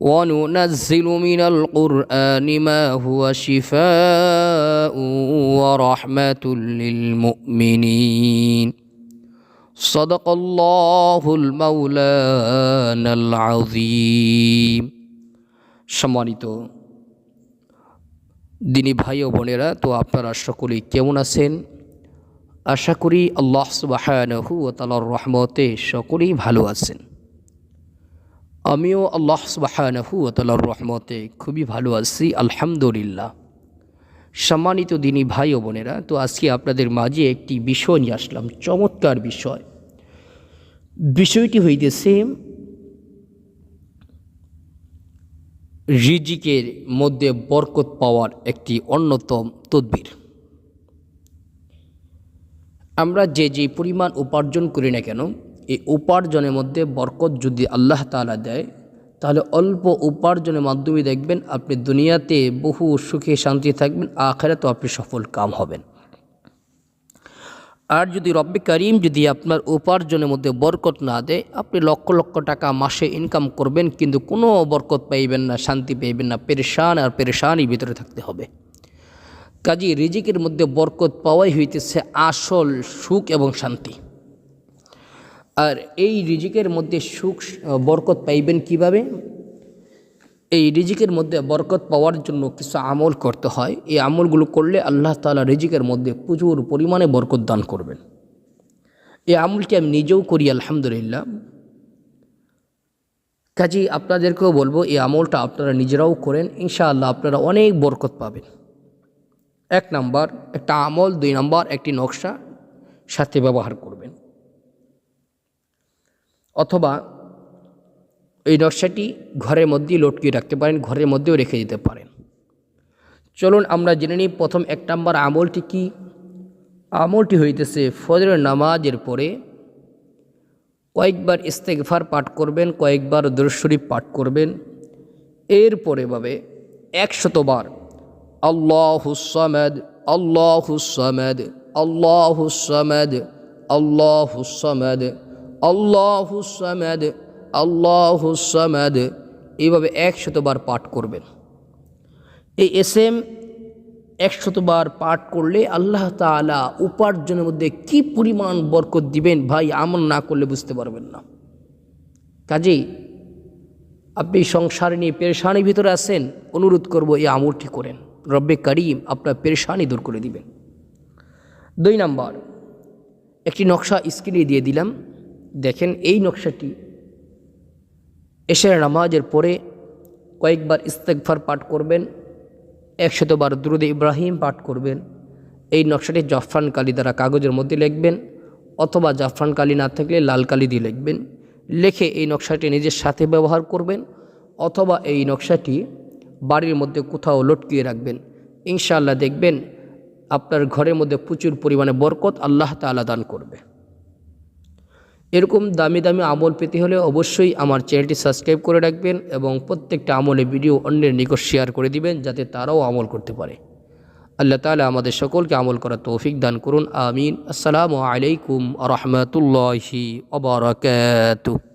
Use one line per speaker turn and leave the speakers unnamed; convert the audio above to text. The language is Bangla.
وننزل من القرآن ما هو شفاء ورحمة للمؤمنين صدق الله المولانا العظيم সম্মানিত দিনী ভাই ও বোনেরা তো আপনারা সকলেই কেমন আছেন আশা করি আল্লাহ সুবাহানহু ও তালার রহমতে সকলেই ভালো আছেন আমিও আল্লাহ সুবাহানহু ও তালার রহমতে খুবই ভালো আছি, আলহামদুলিল্লাহ। সম্মানিত দিনী ভাই ও বোনেরা, তো আজকে আপনাদের মাঝে একটি বিষয় নিয়ে আসলাম, চমৎকার বিষয়। বিষয়টি হইতেছে রিজিকের মধ্যে বরকত পাওয়ার একটি অন্যতম তদ্বির। আমরা যে যে পরিমাণ উপার্জন করি না কেন এই উপার্জনের মধ্যে বরকত যদি আল্লাহ তালা দেয়, তাহলে অল্প উপার্জনের মাধ্যমে দেখবেন আপনি দুনিয়াতে বহু সুখে শান্তি থাকবেন আখেরা তো আপনি সফল কাম হবেন। আর যদি রব্বে করিম যদি আপনার উপার্জনের মধ্যে বরকত না দেয়, আপনি লক্ষ লক্ষ টাকা মাসে ইনকাম করবেন, কিন্তু কোনো বরকত পাইবেন না, শান্তি পাইবেন না, পেরেশান আর পেরেশানই ভিতরে থাকতে হবে। কাজী রিজিকের মধ্যে বরকত পাওয়াই হইতেছে আসল সুখ এবং শান্তি। আর এই রিজিকের মধ্যে সুখ বরকত পাইবেন কীভাবে? এই রিজিকের মধ্যে বরকত পাওয়ার জন্য কিছু আমল করতে হয়। এই আমলগুলো করলে আল্লাহ তালা রিজিকের মধ্যে প্রচুর পরিমাণে বরকত দান করবেন। এই আমলটি আমি নিজেও করি, আলহামদুলিল্লাহ। কাজী, আপনাদেরকেও বলব, এই আমলটা আপনারা নিজেরাও করেন, ইনশাআল্লাহ আপনারা অনেক বরকত পাবেন। এক নাম্বার, একটা আমল, দুই নাম্বার, একটি নকশা সাথে ব্যবহার করবেন। অথবা এই নকশাটি ঘরের মধ্যেই লটকিয়ে রাখতে পারেন, ঘরের মধ্যেও রেখে দিতে পারেন। চলুন আমরা জেনে নিই প্রথম এক নম্বর আমলটি কি। আমলটি হইতেছে ফজরের নামাজের পরে কয়েকবার ইস্তেকফার পাঠ করবেন, কয়েকবার দরশরীফ পাঠ করবেন। এরপরে ভাবে একশতবার আল্লাহ হুসামেদ আল্লাহ হুসামেদ আল্লাহ হুসামেদ আল্লাহ হুসামেদ আল্লাহ হুসামেদ আল্লাহুসামাদ এইভাবে একশতবার পাঠ করবেন। এই এস এম একশতবার পাঠ করলে আল্লাহ তালা উপার্জনের মধ্যে কি পরিমাণ বরকত দিবেন ভাই, আমল না করলে বুঝতে পারবেন না। কাজেই আপনি সংসার নিয়ে পেরেশানির ভিতরে আছেন, অনুরোধ করব এই আমলটি করেন। রব্বে করিম আপনার পেরেশানি দূর করে দিবেন। দুই নাম্বার, একটি নকশা স্ক্রিনে দিয়ে দিলাম। দেখেন এই নকশাটি এশার নামাজের পরে কয়েকবার ইস্তেকফার পাঠ করবেন, একশতবার দুরুদ ইব্রাহিম পাঠ করবেন। এই নকশাটি জাফরান কালি দ্বারা কাগজের মধ্যে লিখবেন অথবা জাফরান কালি না থাকলে লাল কালি দিয়ে লিখবেন। লেখে এই নকশাটি নিজের সাথে ব্যবহার করবেন অথবা এই নকশাটি বাড়ির মধ্যে কোথাও লটকিয়ে রাখবেন। ইনশাআল্লাহ দেখবেন আপনার ঘরের মধ্যে প্রচুর পরিমাণে বরকত আল্লাহ তালা দান করবে। এরকম দামি দামি আমল পেতে হলে অবশ্যই আমার চ্যানেলটি সাবস্ক্রাইব করে রাখবেন এবং প্রত্যেকটা আমলে ভিডিও অন্যের নিকট শেয়ার করে দিবেন যাতে তারাও আমল করতে পারে। আল্লাহ তালা আমাদের সকলকে আমল করার তৌফিক দান করুন। আমিন। আসসালামু আলাইকুম রহমতুল্লাহি অবরাকাতুহ